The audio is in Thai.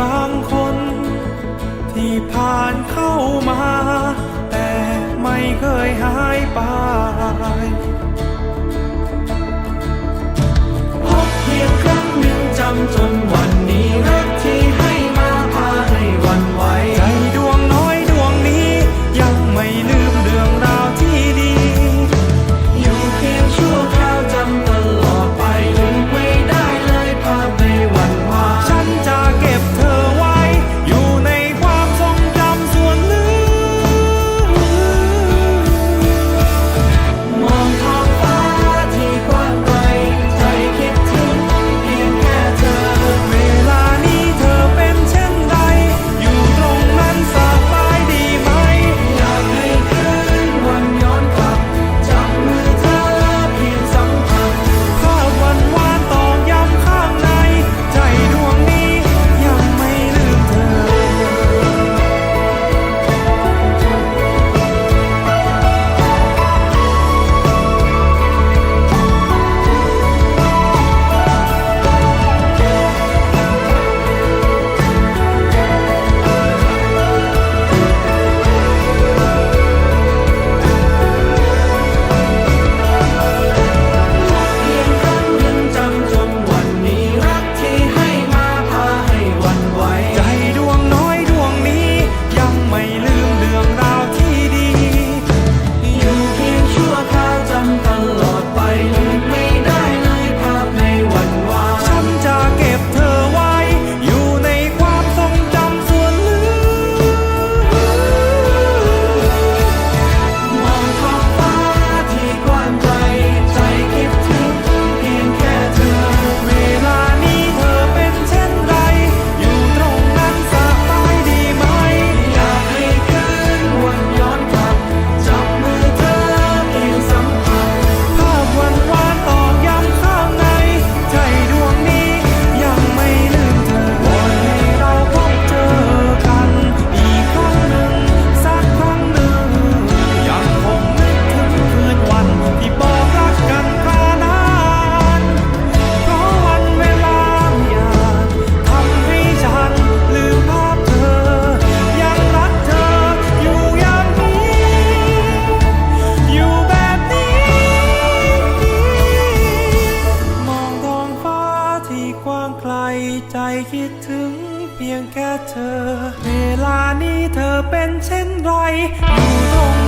บางคน ที่ผ่านเข้ามา แต่ไม่เคยหายไป คิดถึงเพียงแค่เธอ เวลานี้เธอเป็นเช่นไรอยู่ตรง